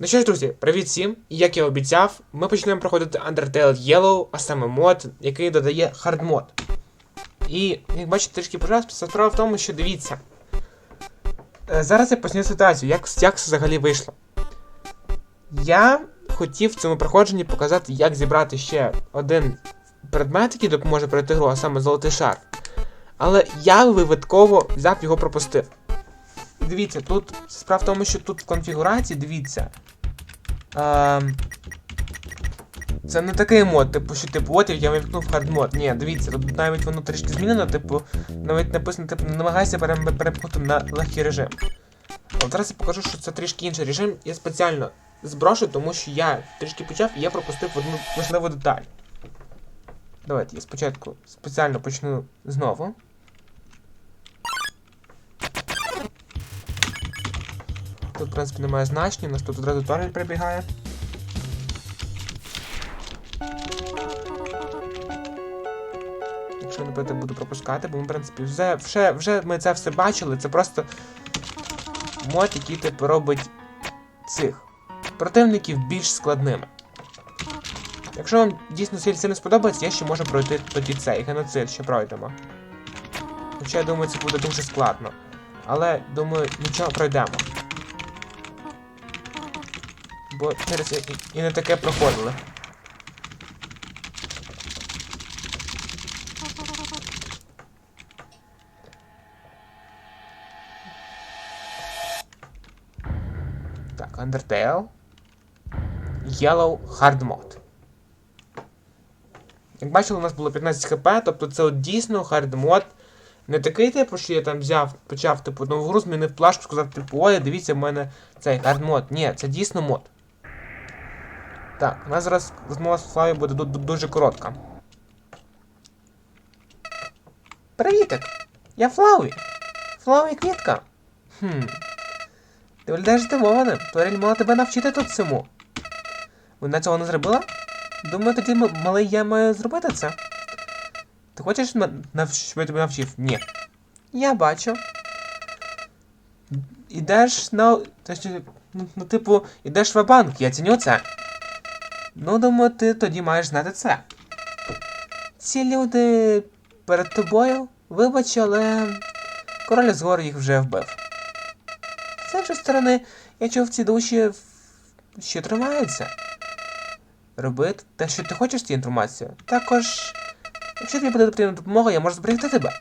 Ну що ж, друзі, привіт всім! Як я обіцяв, ми почнемо проходити Undertale Yellow, а саме мод, який додає хардмод. І, як бачите, трішки пожалуйста, справа в тому, що дивіться. Е, Зараз я поясню ситуацію, як, як це взагалі вийшло. Я хотів в цьому проходженні показати, як зібрати ще один предмет, який допоможе пройти гру, а саме золотий шар. Але я випадково взяв його пропустив. Дивіться, тут справа в тому, що тут в конфігурації, дивіться. Ем, це не такий мод, типу, що типу, от я вимкнув хардмод. Ні, дивіться, тут навіть воно трішки змінено, типу, навіть написано, типу, не намагайся пере- на легкий режим. От зараз я покажу, що це трішки інший режим. Я спеціально зброшу, тому що я трішки почав і я пропустив одну важливу деталь. Давайте я спочатку спеціально почну знову. Тут, в принципі, немає значення, у нас тут одразу торрент прибігає. Якщо не будете, буду пропускати, бо ми, в принципі, вже, вже, вже ми це все бачили, це просто мод, який типу робить цих противників більш складними. Якщо вам дійсно сильно сподобається, я ще можу пройти тоді цей геноцид, ще пройдемо. Хоча я думаю, це буде дуже складно. Але думаю, нічого пройдемо. Бо через і, не таке проходили. Так, Undertale. Yellow Hard Mode. Як бачили, у нас було 15 хп, тобто це от дійсно хард мод. Не такий, типу, що я там взяв, почав типу, нову гру, змінив плашку, сказав, типу, ой, дивіться, в мене цей хард мод. Ні, це дійсно мод. Так, у нас зараз розмова з Флаві буде ду- ду- дуже коротка. Привітик! Я Флаві! Флаві квітка! Хм. Ти виглядаєш здивованим. Торіль мала тебе навчити тут всьому. Вона цього не зробила? Думаю, тоді малий я маю зробити це. Ти хочеш, щоб я тебе навчив? Ні. Я бачу. Ідеш на. Ну, ну, типу, ідеш в банк, я ціню це. Ну, думаю, ти тоді маєш знати це. Ці люди перед тобою, вибач, але король з гор їх вже вбив. З іншої сторони, я чув ці душі ще тримаються. Роби те, що ти хочеш з цією інформацією. Також, якщо тобі буде потрібна допомога, я можу зберегти тебе.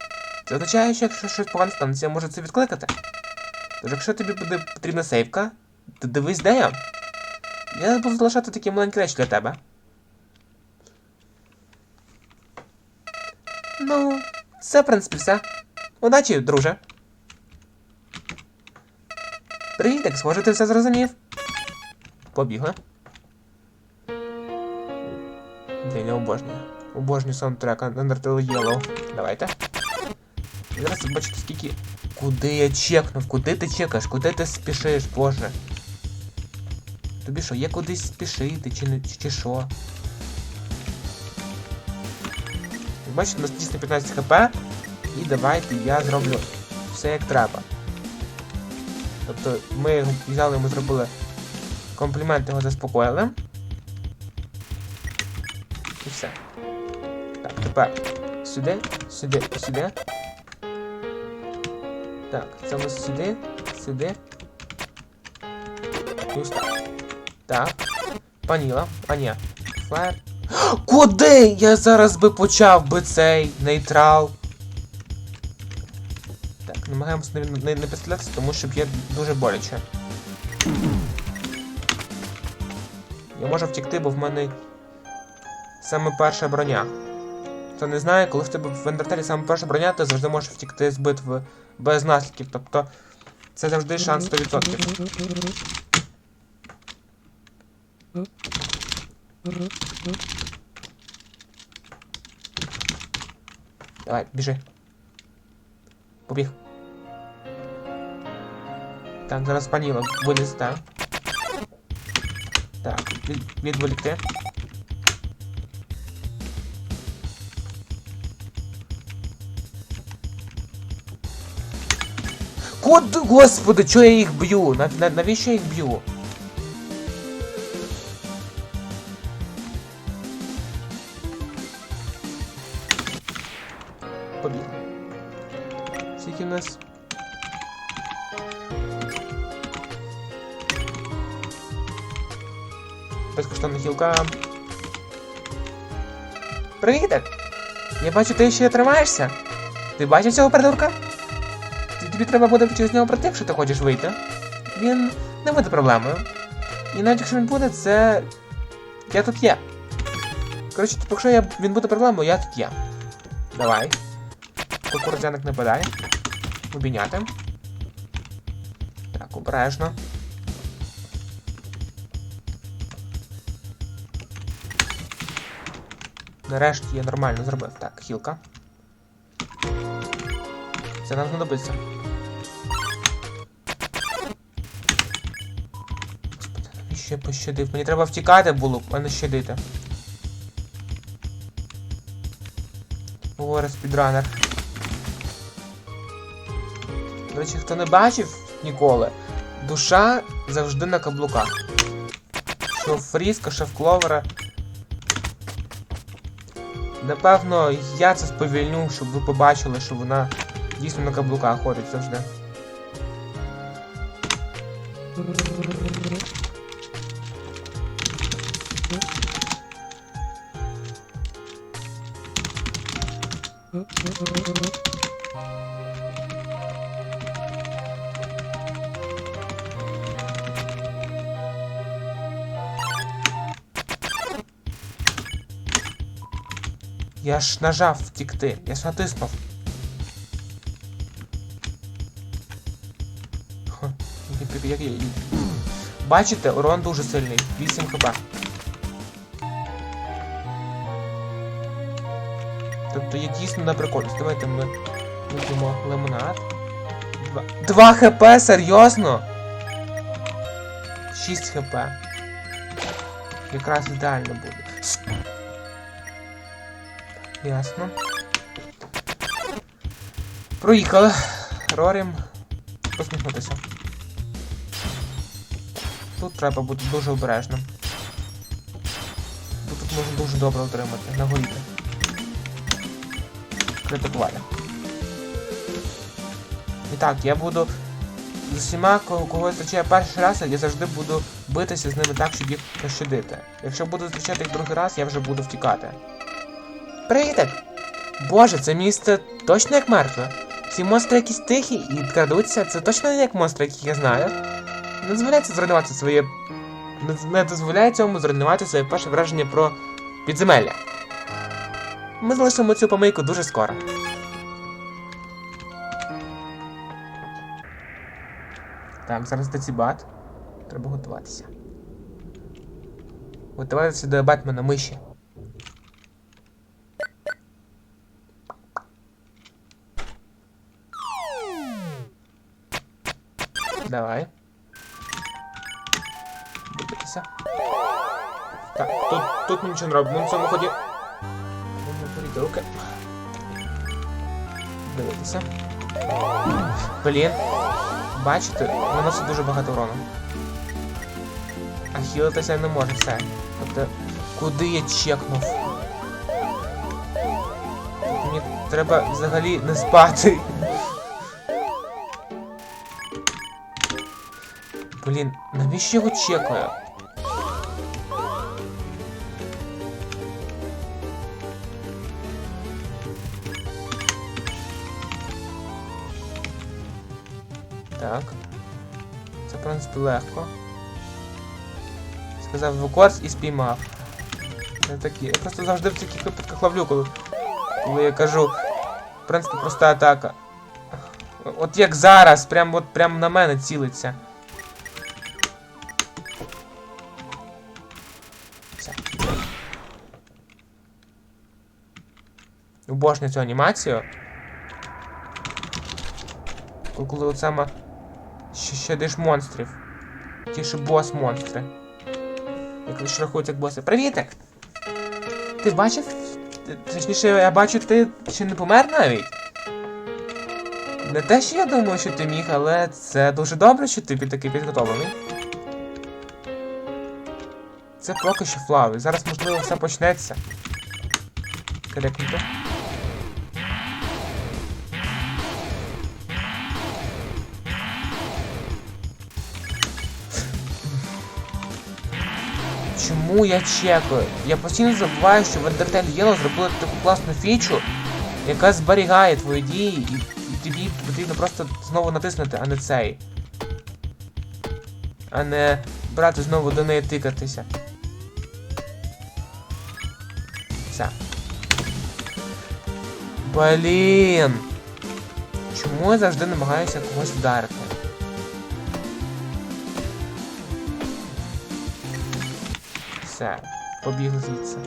Це означає, що якщо щось погане станеться, я можу це відкликати. Тож, якщо тобі буде потрібна сейфка, то дивись, де я. Я буду залишати такі маленькі речі для тебе. Ну, це, в принципі, все. Удачі, друже. Привіт, як схоже, ти все зрозумів. Побігли. Блін, я обожнюю. Обожнюю саундтрек Undertale Yellow. Давайте. Зараз бачите, скільки. Куди я чекнув? Куди ти чекаєш? Куди ти спішиш, боже? Тобі що, є кудись спішити, чи не чи що? Бачите, у нас дійсно 15 хп. І давайте я зроблю все як треба. Тобто ми його взяли, ми зробили комплімент, його заспокоїли. І все. Так, тепер сюди, сюди, сюди. Так, це нас сюди, сюди. Ось так. Так. Паніла. А ні. Флер. Куди? Я зараз би почав би цей нейтрал. Так, намагаємося не, не, не підстрілятися, тому що б'є дуже боляче. Я можу втікти, бо в мене саме перша броня. Хто не знає, коли в тебе в Ендертелі саме перша броня, ти завжди можеш втікти з битви без наслідків. Тобто це завжди шанс 100%. Давай, біжи. Побіг. Так, зараз паніло виліз, так. Так, від, відволікти. Куди, господи, чого я їх б'ю? Нав- нав- навіщо я їх б'ю? Безкоштовна хілка. Привітик! Я бачу, ти ще тримаєшся. Ти бачив цього придурка? Тобі треба буде через нього пройти, якщо ти хочеш вийти. Він не буде проблемою. І навіть якщо він буде, це. Я тут є. Коротше, типу, якщо я... він буде проблемою, я тут є. Давай. Кукурудзяник не падає. Обійняти. Так, обережно. Нарешті я нормально зробив. Так, хілка. Це нам знадобиться. Господи, я пощадив? Мені треба втікати було, а не щадити. Говорить спідранер. До речі, хто не бачив ніколи, душа завжди на каблуках. Що в Фріска, що в Кловера. Напевно, я це сповільню, щоб ви побачили, що вона дійсно на каблуках ходить завжди. Я ж нажав втікти, я ж натиснув. Бачите, урон дуже сильний. 8 хп. Тобто я дійсно на приколі. Давайте ми вип'ємо лимонад. 2, 2 хп, серйозно? 6 хп. Якраз ідеально буде. Ясно. Проїхали. Рорім. Посміхнутися. Тут треба бути дуже обережним. Бо тут можна дуже добре отримати, нагоріти. Критикувати. І так, я буду з усіма, кого зустрічаю перший раз, я завжди буду битися з ними так, щоб їх пощадити. Якщо буду зустрічати їх другий раз, я вже буду втікати. Привітик! Боже, це місце точно як мертве. Ці монстри якісь тихі і крадуться, це точно не як монстри, яких я знаю. Не дозволяється зруйнувати своє. Не, дозволяє цьому зруйнувати своє перше враження про підземелля. Ми залишимо цю помийку дуже скоро. Так, зараз децибат. Треба готуватися. Готуватися до Бетмена миші. Давай. Дивитися. Так, тут, тут ми нічого не робимо. На цьому ході. Поріти руки. Дивитися. Блін. Бачите, наносить дуже багато урону. А хілитися не може все. Тобто, куди я чекнув? Мені треба взагалі не спати. Блін, навіщо його чекаю? Так. Це, в принципі, легко. Сказав викорс і спіймав. Не такі. Я просто завжди в таких випадках ловлю, коли, коли я кажу. В принципі, проста атака. От як зараз, прям от прям на мене цілиться. Обожнюю цю анімацію. Коли- Коли от саме щ- щадиш монстрів. Ті ж бос монстри. Як лише рахують як боси. Привітик! Ти бачив? Точніше, я бачу, ти ще не помер навіть. Не те, що я думаю, що ти міг, але це дуже добре, що ти під такий підготовлений. Це поки що флави. Зараз, можливо, все почнеться. Крикнути. Чому я чекаю? Я постійно забуваю, що в Undertale Yellow зробили таку класну фічу, яка зберігає твої дії, і, і тобі потрібно просто знову натиснути, а не цей. А не брати знову до неї тикатися. Все. Блін. Чому я завжди намагаюся когось вдарити? Все, побігли звідси.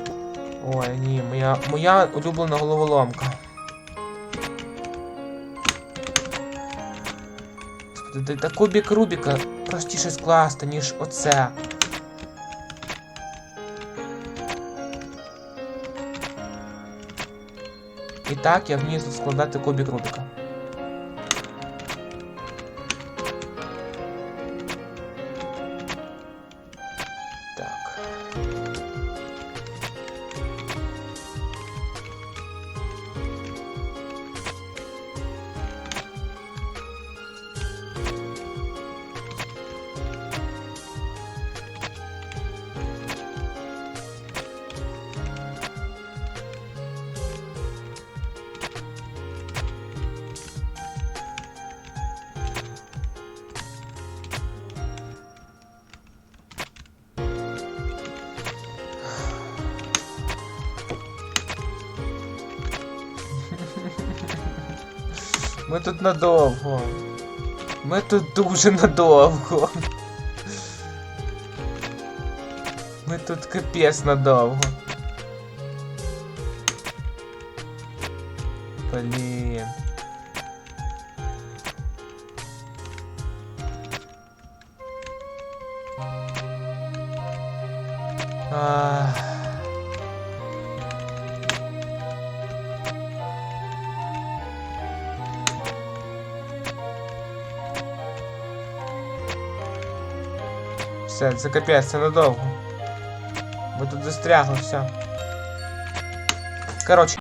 Ой, ні, моя, моя улюблена головоломка. Господи, Та кубік Рубіка простіше скласти, ніж оце. І так я вмію складати кубік Рубіка. Ми тут надовго. Ми тут дуже надовго. Ми тут капець надовго. Блін. Ах. Все, це капець, це надовго. Бо тут застрягло все. Коротше.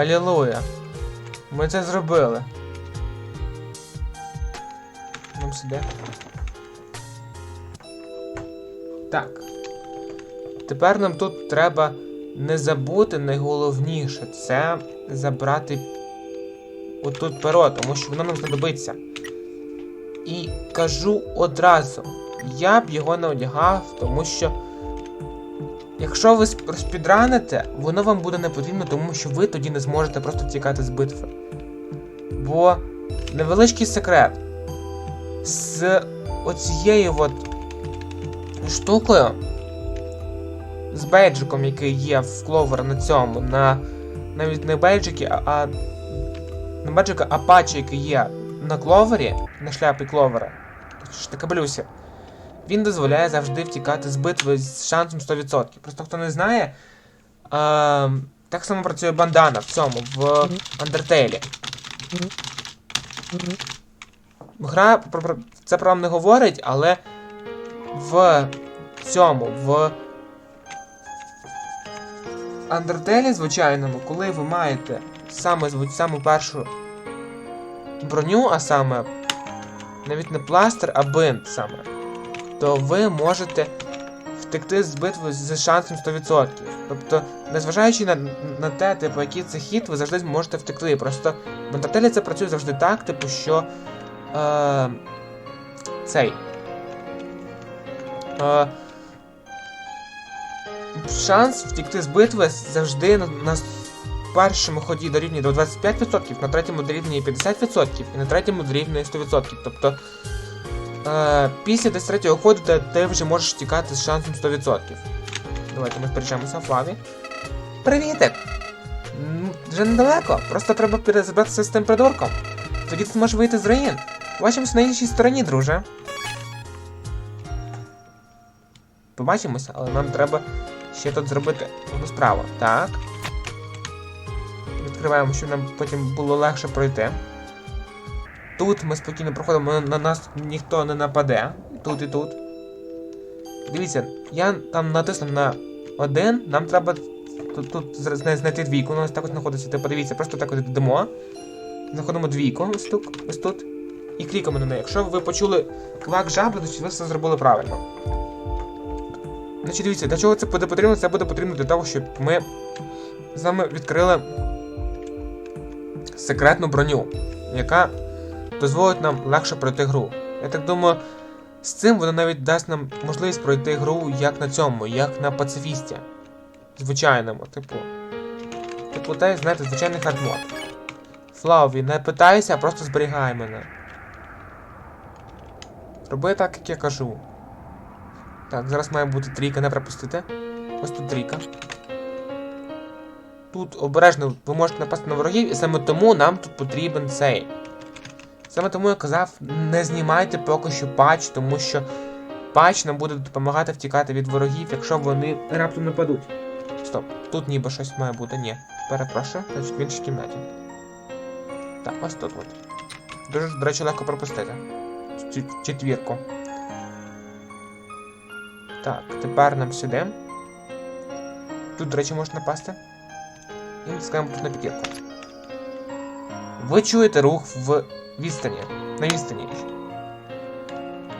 Алілуя. Ми це зробили. Нам сюди. Так. Тепер нам тут треба не забути найголовніше це забрати отут перо, тому що воно нам знадобиться. І кажу одразу, я б його не одягав, тому що. Якщо ви розпідраните, воно вам буде не потрібно, тому що ви тоді не зможете просто втікати з битви. Бо невеличкий секрет. З оцією от штукою, з бейджиком, який є в кловер на цьому, на навіть не бейджики, а, а не бейджика, а патчі, який є на кловері, на шляпі кловера, на кабелюсі, він дозволяє завжди втікати з битви з шансом 100%. Просто хто не знає, е, так само працює бандана в цьому, в Undertale. Гра про, це про вам не говорить, але в цьому, в Undertale, звичайному, коли ви маєте саме, саму першу броню, а саме навіть не пластир, а бинт саме то ви можете втекти з битви з шансом 100%. Тобто, незважаючи на, на те, типу, який це хід, ви завжди зможете втекти. Просто в Антартелі це працює завжди так, типу, що е, цей. Е, шанс втекти з битви завжди на, на першому ході дорівнює до 25%, на третьому дорівнює 50% і на третьому дорівнює 100%. Тобто після десь третього ходу ти, ти вже можеш тікати з шансом 100%. Давайте ми сперечаємося в лаві. Привітик! Вже недалеко, просто треба перезабратися з тим придурком. Тоді ти зможеш вийти з руїн. Бачимось на іншій стороні, друже. побачимося, але нам треба ще тут зробити одну справу. Так. Відкриваємо, щоб нам потім було легше пройти. Тут ми спокійно проходимо, на- на нас ніхто не нападе. Тут і тут. Дивіться, я там натиснув на один, нам треба тут, тут знайти двійку, ну ось так от знаходиться. Ти подивіться, просто так от йдемо. Знаходимо двійку, ось тут, ось тут. І клікаємо на неї. Якщо ви почули квак жабли, то ви все зробили правильно. Значить, дивіться, для чого це буде потрібно? Це буде потрібно для того, щоб ми з вами відкрили секретну броню, яка дозволить нам легше пройти гру. Я так думаю, з цим воно навіть дасть нам можливість пройти гру як на цьому, як на пацифісті. Звичайному, типу. Типу, те, знаєте, звичайний хардмод. Флаві, не питайся, а просто зберігай мене. Роби так, як я кажу. Так, зараз має бути трійка, не пропустити. Ось тут трійка. Тут обережно ви можете напасти на ворогів, і саме тому нам тут потрібен цей. Саме тому я казав, не знімайте поки що патч, тому що патч нам буде допомагати втікати від ворогів, якщо вони раптом нападуть. Стоп, тут ніби щось має бути. Ні. Перепрошую, значить в іншій кімнаті. Так, ось тут от. Дуже, до речі, легко пропустити. Четвірку. Так, тепер нам сюди. Тут, до речі, можна напасти. І натискаємо на п'ятірку. Ви чуєте рух в відстані. На відстані.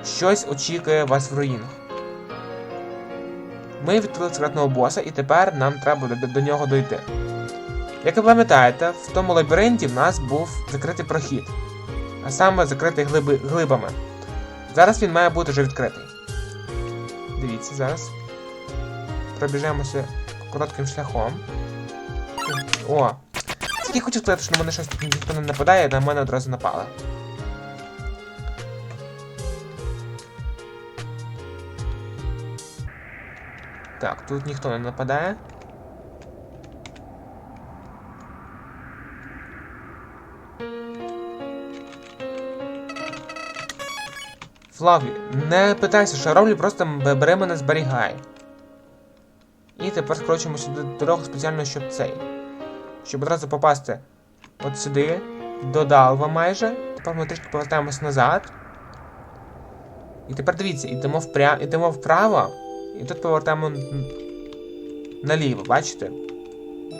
Щось очікує вас в руїнах. Ми відкрили секретного боса, і тепер нам треба до, до нього дойти. Як ви пам'ятаєте, в тому лабіринті в нас був закритий прохід, а саме закритий глиби, глибами. Зараз він має бути вже відкритий. Дивіться зараз. Пробіжемося коротким шляхом. О! Тільки хочу сказати, що на мене щось ніхто не нападає, на мене одразу напали. Так, тут ніхто не нападає. Флаві, не питайся, що роблю, просто бери мене зберігай. І тепер скорочуємо сюди дорогу спеціально, щоб цей. Щоб одразу попасти от сюди, до Далва майже. Тепер ми трішки повертаємось назад. І тепер дивіться, йдемо, впря... йдемо вправо, і тут повертаємо наліво, бачите?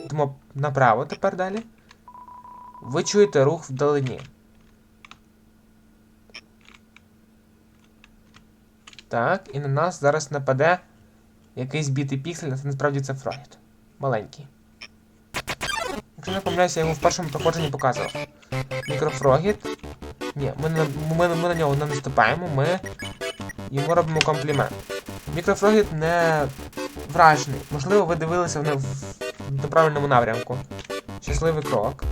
Йдемо направо тепер далі. Ви чуєте рух вдалині. Так, і на нас зараз нападе якийсь бітий піксель, це насправді це фрагіт. Маленький. Якщо не помиляюся, я йому в першому проходженні показував. Мікрофрогіт. Ні, ми ми, ми на нього не наступаємо, ми йому робимо комплімент. Мікрофрогіт не вражений. Можливо, ви дивилися в, не- в неправильному напрямку. Щасливий крок.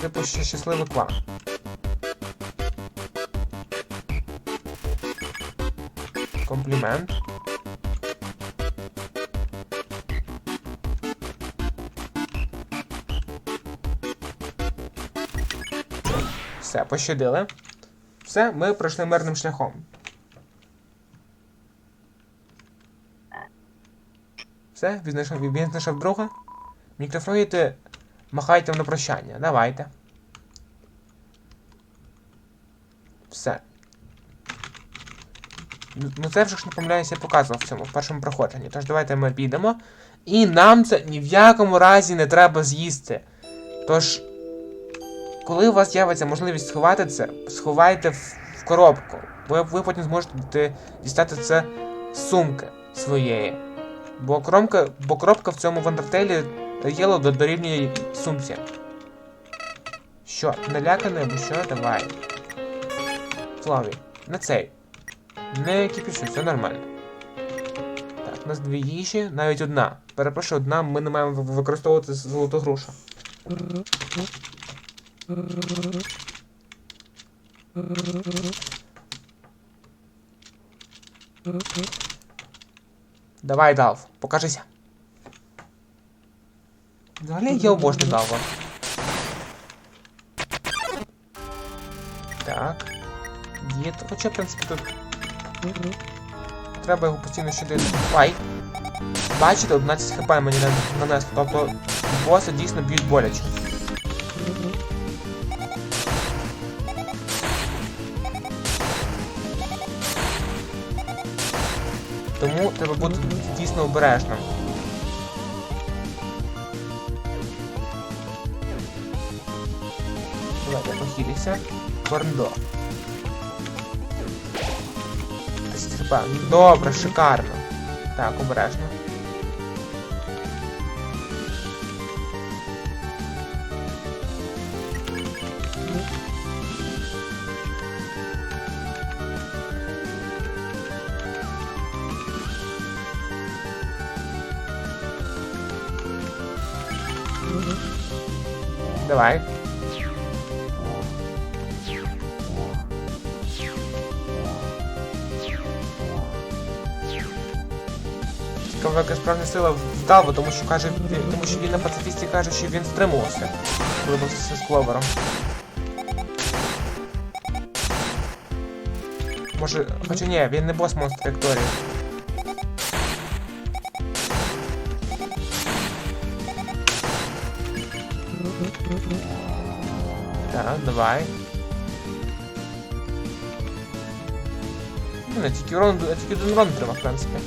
Типу ще щасливий квак. Комплімент. Все, пощадили. Все, ми пройшли мирним шляхом. Все, він знайшов, він знайшов друга. Мікрофроїти махайте на прощання. Давайте. Все. Ну ну, це вже ж не помиляюся, я показував в цьому в першому проходженні. Тож давайте ми підемо. І нам це ні в якому разі не треба з'їсти. Тож, коли у вас з'явиться можливість сховати це, сховайте в, в коробку. Ви, ви потім зможете дістати це з сумки своєї. Бо коробка, бо коробка в цьому вандертелі Єло до дорівнює сумці. Що, наляканий або що? Давай. Флаві, на цей. Не кипішу, все нормально. Так, у нас дві їжі, навіть одна. Перепрошую, одна, ми не маємо використовувати золоту грушу. Давай, Далв, покажися. Взагалі я обожнюю Далва. Так. Є, хоча, в принципі, тут треба його постійно щодити. Ай! Бачите, 11 хп мені на- нанесло, тобто боси дійсно б'ють боляче. Тому треба бути дійсно обережним. Давайте похилися. Стріпа. Добре, шикарно. Так, обережно. Давай. Яка справжня сила вдава, тому що каже, тому що він на пацифісті каже, що він стримувався, коли бився з кловером. Може, хоча ні, він не бос монстр Вікторії. Так, давай. Не тільки урон, тільки урон треба, в принципі.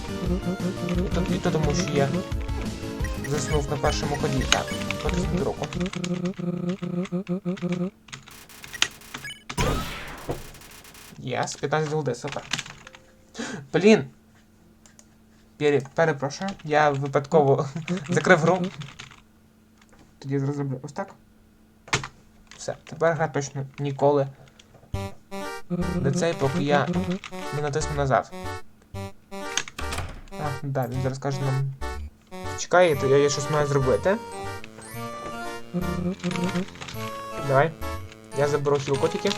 І то, тому, що я заснув на першому ході. Так, потиснути руку. Єс, 15 голди, супер. Блін! Пере, перепрошую, я випадково закрив гру. Тоді зроблю ось так. Все, тепер гра точно ніколи. До цей, поки я не натисну назад. А, да, він зараз каже нам. Чекай, то я, я щось маю зробити. Давай. Я заберу хілку тільки.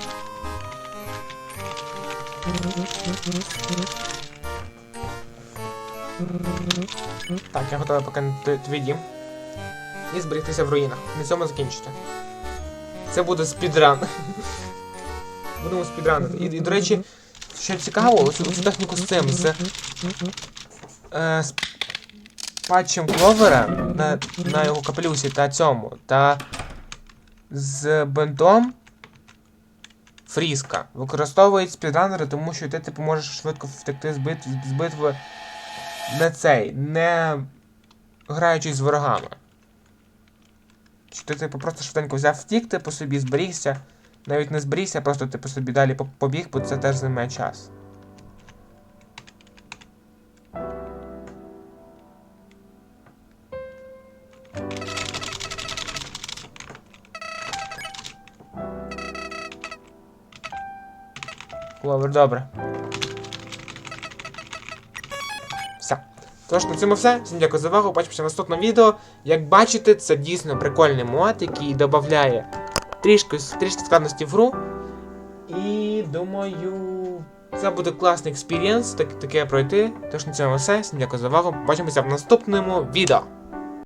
Так, я готовий покинути твій дім. І зберігтися в руїнах. На цьому закінчити. Це буде спідран. Будемо спідранити. І, і, до речі, що цікаво, оцю техніку з цим, з, е, з патчем кловера на, на його капелюсі та цьому, та з бентом Фріска використовують спідранери, тому що ти типу можеш швидко втекти з, бит, з битви не цей, не граючись з ворогами. Що ти типу просто швиденько взяв втік, типу собі зберігся. Навіть не зберігся, просто типу собі далі побіг, бо це теж займе час. Кловер, добре. Тож, на цьому все. Всім дякую за увагу. Бачимося в наступному відео. Як бачите, це дійсно прикольний мод, який додає трішки, трішки складності в гру. І думаю, це буде класний експірієнс, так, таке пройти. Тож на цьому все. Всім дякую за увагу. Бачимося в наступному відео.